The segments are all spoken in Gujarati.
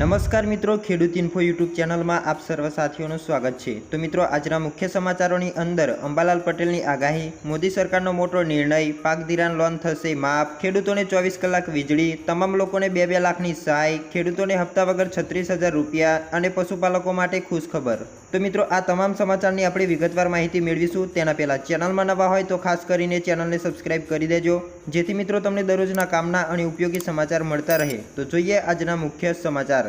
નમસ્કાર મિત્રો, ખેડૂત ઇન્ફો યુટ્યુબ ચેનલમાં આપ સર્વ સાથીઓનું સ્વાગત છે. તો મિત્રો, આજના મુખ્ય સમાચારોની અંદર અંબાલાલ પટેલની આગાહી, મોદી સરકારનો મોટો નિર્ણય, પાક ધિરાણ લોન થશે, માફ, ખેડૂતોને ચોવીસ કલાક વીજળી, તમામ લોકોને બે બે લાખની સહાય, ખેડૂતોને હપ્તા વગર છત્રીસ હજાર રૂપિયા અને પશુપાલકો માટે ખુશ ખબર તો મિત્રો, આ તમામ સમાચારની આપણે વિગતવાર માહિતી મેળવીશું. તેના પહેલાં, ચેનલમાં નવા હોય તો ખાસ કરીને ચેનલને સબસ્ક્રાઇબ કરી દેજો, જેથી મિત્રો તમને દરરોજના કામના અને ઉપયોગી સમાચાર મળતા રહે. તો જોઈએ આજના મુખ્ય સમાચાર.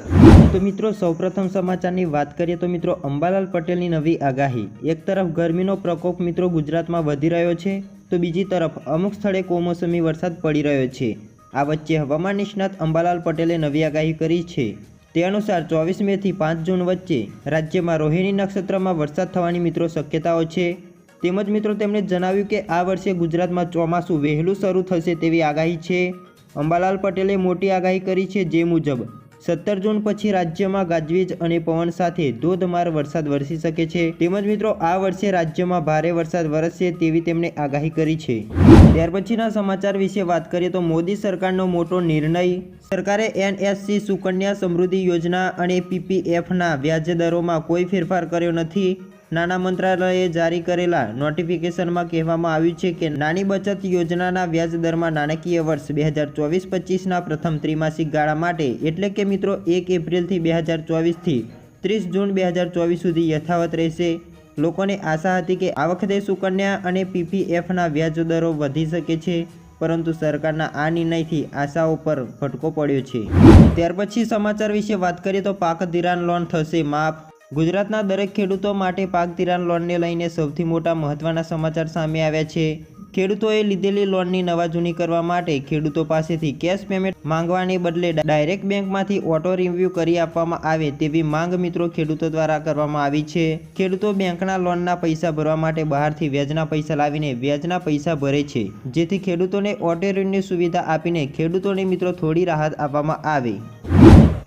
તો મિત્રો, સૌપ્રથમ સમાચારની વાત કરીએ તો મિત્રો, અંબાલાલ પટેલની નવી આગાહી. એક તરફ ગરમીનો પ્રકોપ મિત્રો ગુજરાતમાં વધી રહ્યો છે, તો બીજી તરફ અમુક સ્થળે કમોસમી વરસાદ પડી રહ્યો છે. આ વચ્ચે હવામાન નિષ્ણાત અંબાલાલ પટેલે નવી આગાહી કરી છે. તે અનુસાર ચોવીસ મેથી પાંચ જૂન વચ્ચે રાજ્યમાં રોહિણી નક્ષત્રમાં વરસાદ થવાની મિત્રો શક્યતાઓ છે. તેમજ મિત્રો, તેમણે જણાવ્યું કે આ વર્ષે ગુજરાતમાં ચોમાસું વહેલું શરૂ થશે તેવી આગાહી છે. અંબાલાલ પટેલે મોટી આગાહી કરી છે જે મુજબ સત્તર જૂન પછી રાજ્યમાં ગાજવીજ અને પવન સાથે ધોધમાર વરસાદ વરસી શકે છે. તેમજ મિત્રો, આ વર્ષે રાજ્યમાં ભારે વરસાદ વરસશે તેવી તેમણે આગાહી કરી છે. ત્યાર પછીના સમાચાર વિશે વાત કરીએ તો મોદી સરકારનો મોટો નિર્ણય. સરકારે એનએસસી સુકન્યા સમૃદ્ધિ યોજના અને પીપીએફના વ્યાજ દરોમાં કોઈ ફેરફાર કર્યો નથી. નાણાં મંત્રાલયે જારી કરેલા નોટિફિકેશનમાં કહેવામાં આવ્યું છે કે નાની બચત યોજનાના વ્યાજ દરમાં નાણાકીય વર્ષ બે હજાર ચોવીસ પચીસના પ્રથમ ત્રિમાસિક ગાળા માટે એટલે કે મિત્રો એક એપ્રિલથી બે હજાર ચોવીસથી ત્રીસ જૂન બે હજાર ચોવીસ સુધી યથાવત રહેશે. લોકોને આશા હતી કે આ વખતે સુકન્યા અને પીપીએફના વ્યાજ દરો વધી શકે છે, પરંતુ સરકારના આ નિર્ણયથી આશાઓ પર ફટકો પડ્યો છે. ત્યાર પછી સમાચાર વિશે વાત કરીએ તો પાક ધિરાણ લોન થશે, માફ ગુજરાતના દરેક ખેડૂતો માટે પાક ધિરાણ લોનને લઈને સૌથી મોટા મહત્ત્વના સમાચાર સામે આવ્યા છે. ખેડૂતોએ લીધેલી લોનની નવા જૂની કરવા માટે ખેડૂતો પાસેથી કેશ પેમેન્ટ માંગવાને બદલે ડાયરેક્ટ બેંકમાંથી ઓટો રિવ્યૂ કરી આપવામાં આવે તેવી માંગ મિત્રો ખેડૂતો દ્વારા કરવામાં આવી છે. ખેડૂતો બેંકના લોનના પૈસા ભરવા માટે બહારથી વ્યાજના પૈસા લાવીને વ્યાજના પૈસા ભરે છે, જેથી ખેડૂતોને ઓટો રિન્યૂની સુવિધા આપીને ખેડૂતોને મિત્રો થોડી રાહત આપવામાં આવે.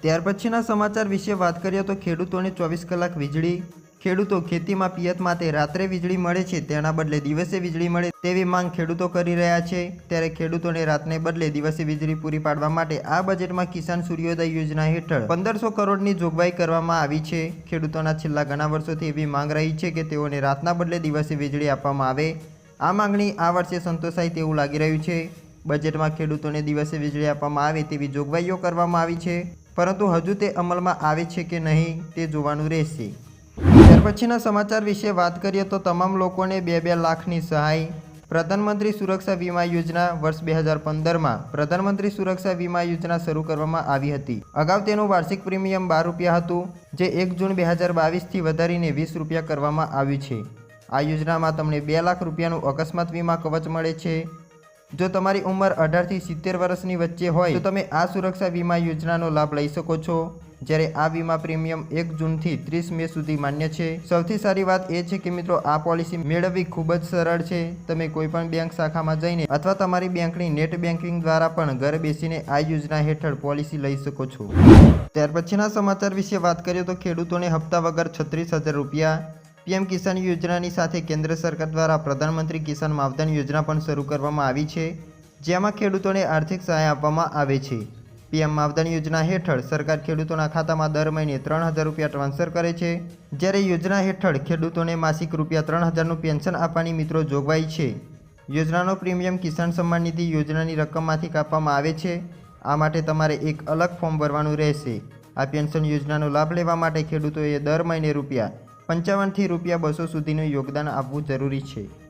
ત્યાર પછીના સમાચાર વિશે વાત કરીએ તો ખેડૂતોને ચોવીસ કલાક વીજળી, ખેડૂતો ખેતીમાં પિયત માટે રાત્રે વીજળી મળે છે, તેના બદલે દિવસે વીજળી મળે તેવી માંગ ખેડૂતો કરી રહ્યા છે. ત્યારે ખેડૂતોને રાતને બદલે દિવસે વીજળી પૂરી પાડવા માટે આ બજેટમાં કિસાન સૂર્યોદય યોજના હેઠળ પંદરસો કરોડની જોગવાઈ કરવામાં આવી છે. ખેડૂતોના છેલ્લા ઘણા વર્ષોથી એવી માંગ રહી છે કે તેઓને રાતના બદલે દિવસે વીજળી આપવામાં આવે. આ માંગણી આ વર્ષે સંતોષાય તેવું લાગી રહ્યું છે. બજેટમાં ખેડૂતોને દિવસે વીજળી આપવામાં આવે તેવી જોગવાઈઓ કરવામાં આવી છે. પરંતુ હજુ તે અમલમાં આવે છે કે નહીં, તે જોવાનું રહેશે. ત્યાર પછીના સમાચાર વિશે વાત કરીએ તો તમામ લોકોને બે બે લાખની સહાય. પ્રધાનમંત્રી સુરક્ષા વીમા યોજના વર્ષ બે હજાર પંદરમાં પ્રધાનમંત્રી સુરક્ષા વીમા યોજના શરૂ કરવામાં આવી હતી. અગાઉ તેનું વાર્ષિક પ્રીમિયમ બાર રૂપિયા હતું, જે એક જૂન બે હજાર બાવીસથી વધારીને વીસ રૂપિયા કરવામાં આવ્યું છે. આ યોજનામાં તમને બે લાખ રૂપિયાનું અકસ્માત વીમા કવચ મળે છે જો તમારી ઉંમર અઢારથી સિત્તેર વર્ષની વચ્ચે હોય, તો તમે આ સુરક્ષા વીમા યોજનાનો લાભ લઈ શકો છો. જ્યારે આ વીમા પ્રીમિયમ એક જૂનથી ત્રીસ મે સુધી માન્ય છે. સૌથી સારી વાત એ છે કે મિત્રો, આ પોલિસી મેળવવી ખૂબ જ સરળ છે. તમે કોઈપણ બેંક શાખામાં જઈને અથવા તમારી બેંકની નેટ બેન્કિંગ દ્વારા પણ ઘરે બેસીને આ યોજના હેઠળ પોલિસી લઈ શકો છો. ત્યાર પછીના સમાચાર વિશે વાત કરીએ તો ખેડૂતોને હપ્તા વગર છત્રીસ હજાર રૂપિયા પીએમ કિસાન યોજનાની સાથે કેન્દ્ર સરકાર દ્વારા પ્રધાનમંત્રી કિસાન માવધન યોજના પણ શરૂ કરવામાં આવી છે, જેમાં ખેડૂતોને આર્થિક સહાય આપવામાં આવે છે. પીએમ માવધન યોજના હેઠળ સરકાર ખેડૂતોના ખાતામાં દર મહિને ત્રણ હજાર રૂપિયા ટ્રાન્સફર કરે છે, જ્યારે યોજના હેઠળ ખેડૂતોને માસિક રૂપિયા ત્રણ હજારનું પેન્શન આપવાની મિત્રો જોગવાઈ છે. યોજનાનો પ્રીમિયમ કિસાન સન્માન નિધિ યોજનાની રકમમાંથી કાપવામાં આવે છે, આ માટે તમારે એક અલગ ફોર્મ ભરવાનું રહેશે. આ પેન્શન યોજનાનો લાભ લેવા માટે ખેડૂતોએ દર મહિને રૂપિયા પંચાવનથી રૂપિયા બસો સુધીનું યોગદાન આપવું જરૂરી છે.